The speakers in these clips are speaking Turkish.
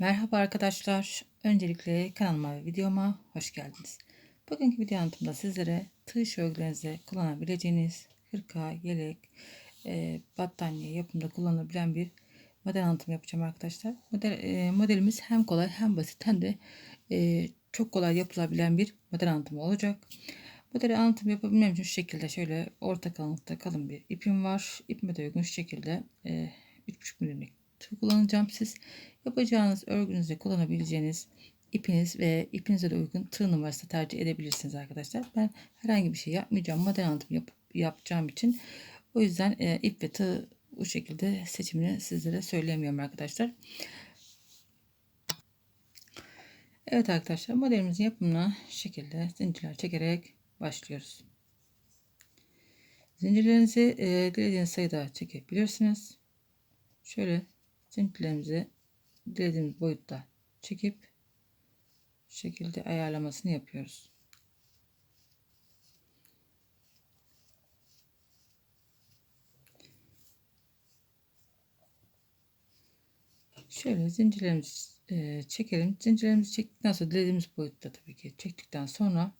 Merhaba arkadaşlar. Öncelikle kanalıma ve videoma hoş geldiniz. Bugünkü video anlatımda sizlere tığ iş örgülerinizde kullanabileceğiniz hırka, yelek, e, battaniye yapımında kullanılabilen bir model anlatımı yapacağım arkadaşlar. Model, e, modelimiz hem kolay hem basit hem de e, çok kolay yapılabilen bir model anlatımı olacak. Modeli anlatım yapabilmem için şu şekilde şöyle orta kalınlıkta kalın bir ipim var. İpime de uygun şu şekilde e, 3,5 milimlik tığ kullanacağım. Siz yapacağınız örgünüzde kullanabileceğiniz ipiniz ve ipinize de uygun tığ numarası tercih edebilirsiniz arkadaşlar. Ben herhangi bir şey yapmayacağım. Model anlatım yap, yapacağım için o yüzden e, ip ve tığ bu şekilde seçimini sizlere söyleyemiyorum arkadaşlar. Evet arkadaşlar modelimizin yapımına şekilde zincirler çekerek başlıyoruz. Zincirlerinizi e, dilediğiniz sayıda çekebilirsiniz. Şöyle zincirlerimizi dilediğimiz boyutta çekip şu şekilde ayarlamasını yapıyoruz. Şöyle zincirlerimizi e, çekelim. Zincirlerimizi çektikten sonra dilediğimiz boyutta tabii ki çektikten sonra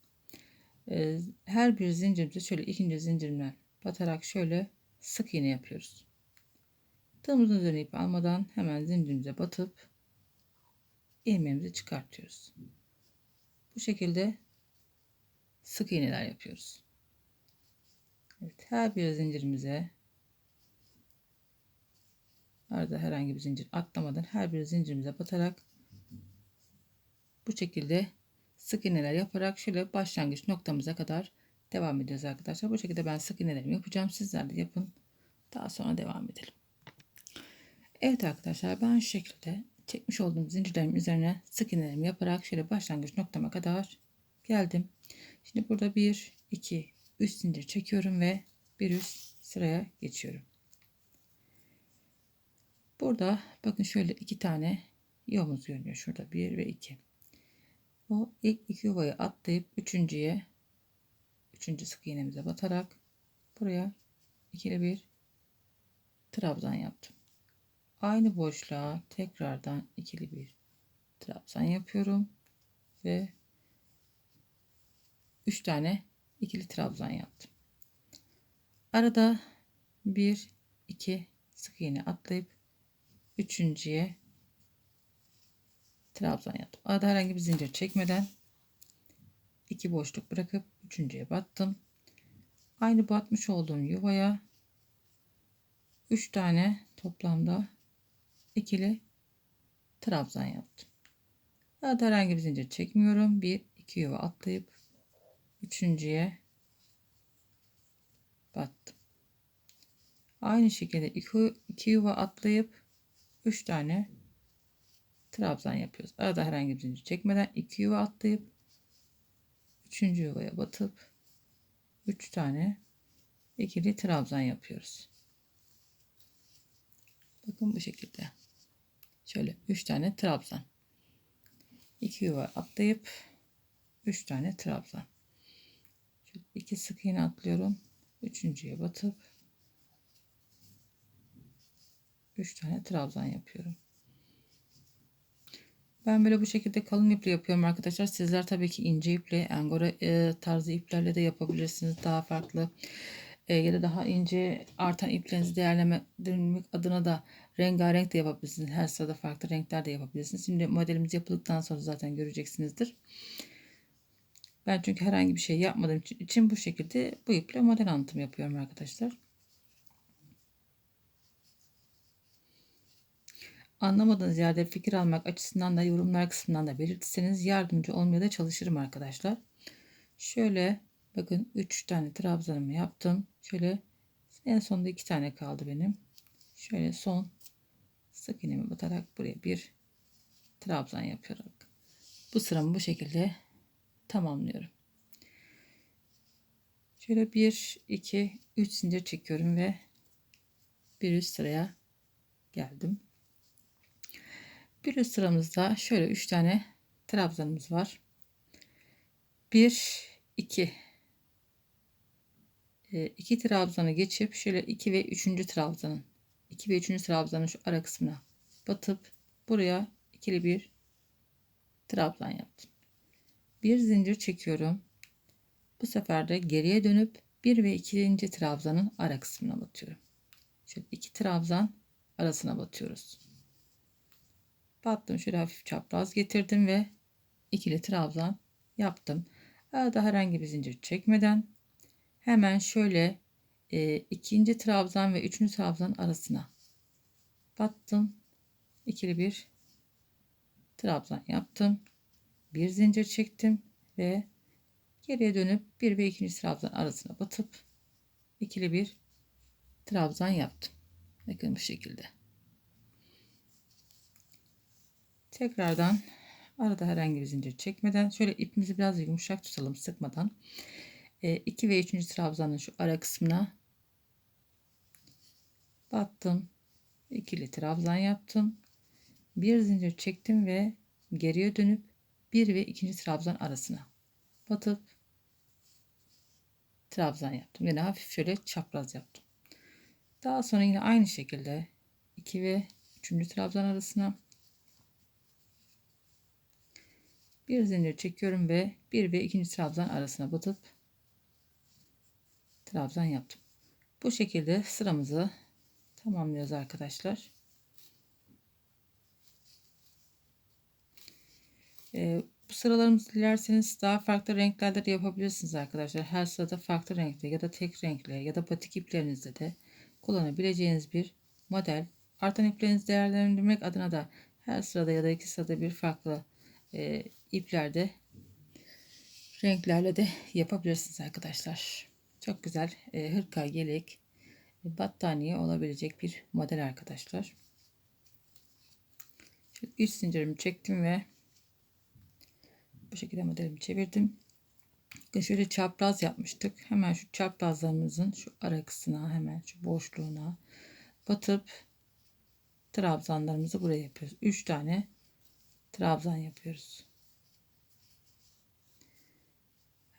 e, her bir zincirimizi şöyle ikinci zincirimden batarak şöyle sık iğne yapıyoruz. Tığımızın üzerine ip almadan hemen zincirimize batıp ilmeğimizi çıkartıyoruz. Bu şekilde sık iğneler yapıyoruz. Evet, her bir zincirimize arada herhangi bir zincir atlamadan her bir zincirimize batarak bu şekilde sık iğneler yaparak şöyle başlangıç noktamıza kadar devam ediyoruz arkadaşlar. Bu şekilde ben sık iğnelerimi yapacağım. Sizler de yapın. Daha sonra devam edelim. Evet arkadaşlar ben şu şekilde çekmiş olduğum zincirlerim üzerine sık iğnelerimi yaparak şöyle başlangıç noktama kadar geldim. Şimdi burada 1, 2, 3 zincir çekiyorum ve bir üst sıraya geçiyorum. Burada bakın şöyle iki tane yuvamız görünüyor. Şurada 1 ve 2. O ilk iki yuvayı atlayıp üçüncüye üçüncü sık iğnemize batarak buraya ikili bir trabzan yaptım. Aynı boşluğa tekrardan ikili bir trabzan yapıyorum ve 3 tane ikili trabzan yaptım. Arada 1 2 sık iğne atlayıp üçüncüye trabzan yaptım. Arada herhangi bir zincir çekmeden iki boşluk bırakıp üçüncüye battım. Aynı batmış olduğum yuvaya 3 tane toplamda ikili trabzan yaptım. Arada herhangi bir zincir çekmiyorum. Bir iki yuva atlayıp üçüncüye battım. Aynı şekilde iki, iki yuva atlayıp üç tane trabzan yapıyoruz. Arada herhangi bir zincir çekmeden iki yuva atlayıp üçüncü yuvaya batıp üç tane ikili trabzan yapıyoruz. Bakın bu şekilde. Şöyle 3 tane trabzan. 2 yuva atlayıp 3 tane trabzan. Şöyle 2 sık iğne atlıyorum. Üçüncüye batıp 3 tane trabzan yapıyorum. Ben böyle bu şekilde kalın iple yapıyorum arkadaşlar. Sizler tabii ki ince iple, angora e, tarzı iplerle de yapabilirsiniz. Daha farklı e, ya da daha ince artan iplerinizi değerlendirmek adına da rengarenk de yapabilirsiniz. Her sırada farklı renkler de yapabilirsiniz. Şimdi modelimiz yapıldıktan sonra zaten göreceksinizdir. Ben çünkü herhangi bir şey yapmadığım için bu şekilde bu iple model anlatım yapıyorum arkadaşlar. Anlamadığınız yerde fikir almak açısından da yorumlar kısmından da belirtirseniz yardımcı olmaya da çalışırım arkadaşlar. Şöyle bakın 3 tane trabzanımı yaptım. Şöyle en sonunda 2 tane kaldı benim. Şöyle son sık iğnemi batarak buraya bir trabzan yapıyorum. Bu sıramı bu şekilde tamamlıyorum. Şöyle 1 2 3 zincir çekiyorum ve bir üst sıraya geldim. Bir üst sıramızda şöyle 3 tane trabzanımız var. 1 2 2 trabzanı geçip şöyle 2 ve 3. trabzanın 2 ve 3. trabzanın şu ara kısmına batıp buraya ikili bir trabzan yaptım. Bir zincir çekiyorum. Bu sefer de geriye dönüp 1 ve 2. trabzanın ara kısmına batıyorum. Şöyle iki trabzan arasına batıyoruz. Battım şöyle hafif çapraz getirdim ve ikili trabzan yaptım. Arada herhangi bir zincir çekmeden hemen şöyle e, ikinci trabzan ve üçüncü trabzan arasına battım. ikili bir trabzan yaptım. Bir zincir çektim ve geriye dönüp bir ve ikinci trabzan arasına batıp ikili bir trabzan yaptım. Bakın bu şekilde. Tekrardan arada herhangi bir zincir çekmeden şöyle ipimizi biraz yumuşak tutalım sıkmadan. 2 e, ve 3. trabzanın şu ara kısmına battım. ikili trabzan yaptım. Bir zincir çektim ve geriye dönüp 1 ve 2. trabzan arasına batıp trabzan yaptım. Yine hafif şöyle çapraz yaptım. Daha sonra yine aynı şekilde 2 ve 3. trabzan arasına bir zincir çekiyorum ve 1 ve 2. trabzan arasına batıp trabzan yaptım. Bu şekilde sıramızı tamamlıyoruz arkadaşlar. Ee, bu sıralarımızı dilerseniz daha farklı renklerde de yapabilirsiniz arkadaşlar. Her sırada farklı renkte ya da tek renkle ya da batik iplerinizde de kullanabileceğiniz bir model. Artan iplerinizi değerlendirmek adına da her sırada ya da iki sırada bir farklı e, iplerde renklerle de yapabilirsiniz arkadaşlar. Çok güzel e, hırka, yelek, e, battaniye olabilecek bir model arkadaşlar. Şöyle 3 zincirimi çektim ve bu şekilde modelimi çevirdim. Şöyle çapraz yapmıştık. Hemen şu çaprazlarımızın şu ara kısmına hemen şu boşluğuna batıp trabzanlarımızı buraya yapıyoruz. 3 tane trabzan yapıyoruz.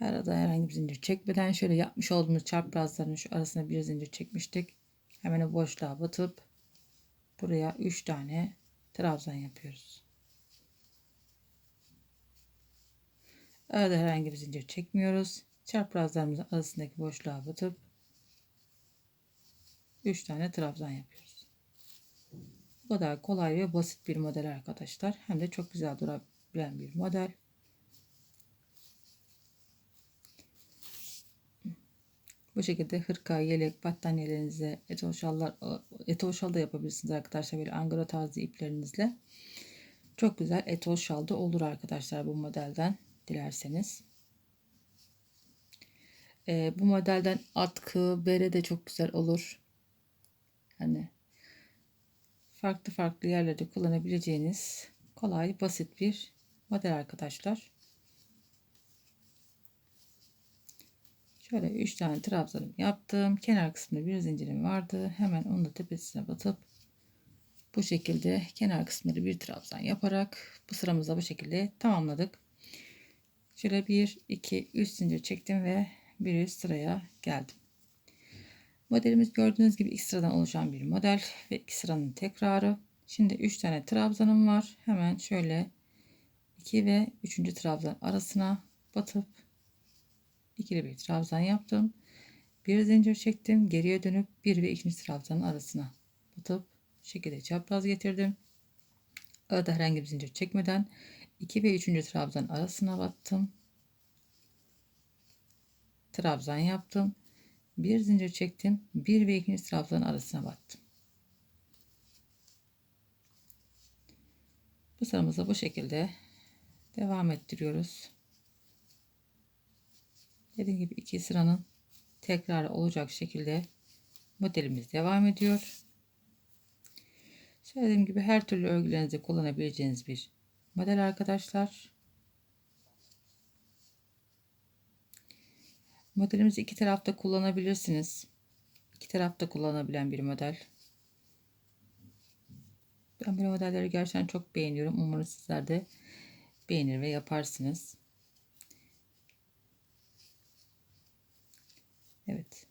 Her arada herhangi bir zincir çekmeden şöyle yapmış olduğumuz çaprazların şu arasına bir zincir çekmiştik. Hemen o boşluğa batıp buraya 3 tane trabzan yapıyoruz. Arada herhangi bir zincir çekmiyoruz. Çaprazlarımızın arasındaki boşluğa batıp 3 tane trabzan yapıyoruz. Bu kadar kolay ve basit bir model arkadaşlar. Hem de çok güzel durabilen bir model. Bu şekilde hırka, yelek, battaniyelerinize etol şallar, şal da yapabilirsiniz arkadaşlar. Böyle angora tarzı iplerinizle. Çok güzel etol şal da olur arkadaşlar bu modelden dilerseniz. Ee, bu modelden atkı, bere de çok güzel olur. Hani farklı farklı yerlerde kullanabileceğiniz kolay, basit bir model arkadaşlar. Şöyle 3 tane trabzanım yaptım. Kenar kısmında bir zincirim vardı. Hemen onu da tepesine batıp bu şekilde kenar kısmında bir trabzan yaparak bu sıramızda bu şekilde tamamladık. Şöyle 1, 2, 3 zincir çektim ve bir üst sıraya geldim. Modelimiz gördüğünüz gibi iki sıradan oluşan bir model ve iki sıranın tekrarı. Şimdi 3 tane trabzanım var. Hemen şöyle 2 ve 3. trabzan arasına batıp ikili bir trabzan yaptım. Bir zincir çektim. Geriye dönüp 1 ve 2. trabzanın arasına batıp şekilde çapraz getirdim. Arada herhangi bir zincir çekmeden 2 ve 3. trabzan arasına battım. Trabzan yaptım. Bir zincir çektim. 1 ve 2. trabzan arasına battım. Bu sıramızda bu şekilde devam ettiriyoruz. Dediğim gibi iki sıranın tekrar olacak şekilde modelimiz devam ediyor. Söylediğim gibi her türlü örgülerinizde kullanabileceğiniz bir model arkadaşlar. Modelimizi iki tarafta kullanabilirsiniz. İki tarafta kullanabilen bir model. Ben bu modelleri gerçekten çok beğeniyorum. Umarım sizler de beğenir ve yaparsınız. Evet.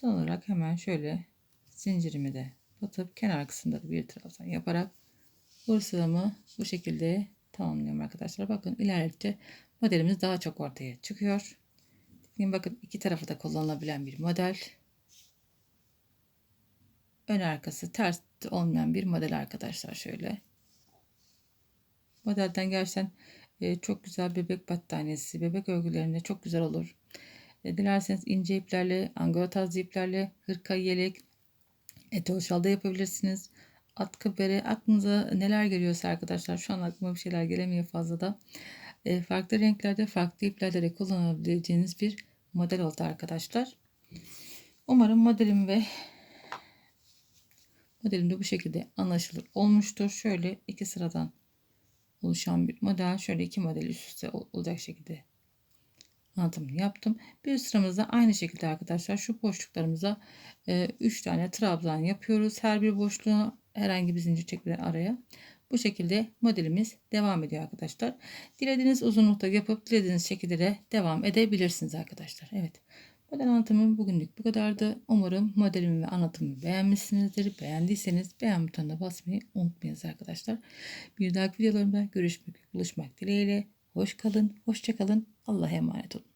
Son olarak hemen şöyle zincirimi de batıp kenar kısımda da bir trabzan yaparak Bu sıramı bu şekilde tamamlıyorum arkadaşlar. Bakın ilerledikçe modelimiz daha çok ortaya çıkıyor. Bakın iki tarafı da kullanılabilen bir model. Ön arkası ters olmayan bir model arkadaşlar şöyle. Modelden gerçekten e, çok güzel bebek battaniyesi, bebek örgülerinde çok güzel olur. E, dilerseniz ince iplerle, angora tarzı iplerle, hırka, yelek, etol şalda yapabilirsiniz. Atkı bere, aklınıza neler geliyorsa arkadaşlar şu an aklıma bir şeyler gelemiyor fazla da. E, farklı renklerde, farklı iplerde de kullanabileceğiniz bir model oldu arkadaşlar. Umarım modelim ve modelim de bu şekilde anlaşılır olmuştur. Şöyle iki sıradan oluşan bir model. Şöyle iki model üst üste olacak şekilde anlatımını yaptım. Bir sıramızda aynı şekilde arkadaşlar şu boşluklarımıza 3 e, tane trabzan yapıyoruz. Her bir boşluğuna herhangi bir zincir çekmeden araya. Bu şekilde modelimiz devam ediyor arkadaşlar. Dilediğiniz uzunlukta yapıp dilediğiniz şekilde de devam edebilirsiniz arkadaşlar. Evet. Model anlatımım bugünlük bu kadardı. Umarım modelimi ve anlatımı beğenmişsinizdir. Beğendiyseniz beğen butonuna basmayı unutmayınız arkadaşlar. Bir dahaki videolarımda görüşmek, buluşmak dileğiyle. Hoş kalın, hoşça kalın. Allah'a emanet olun.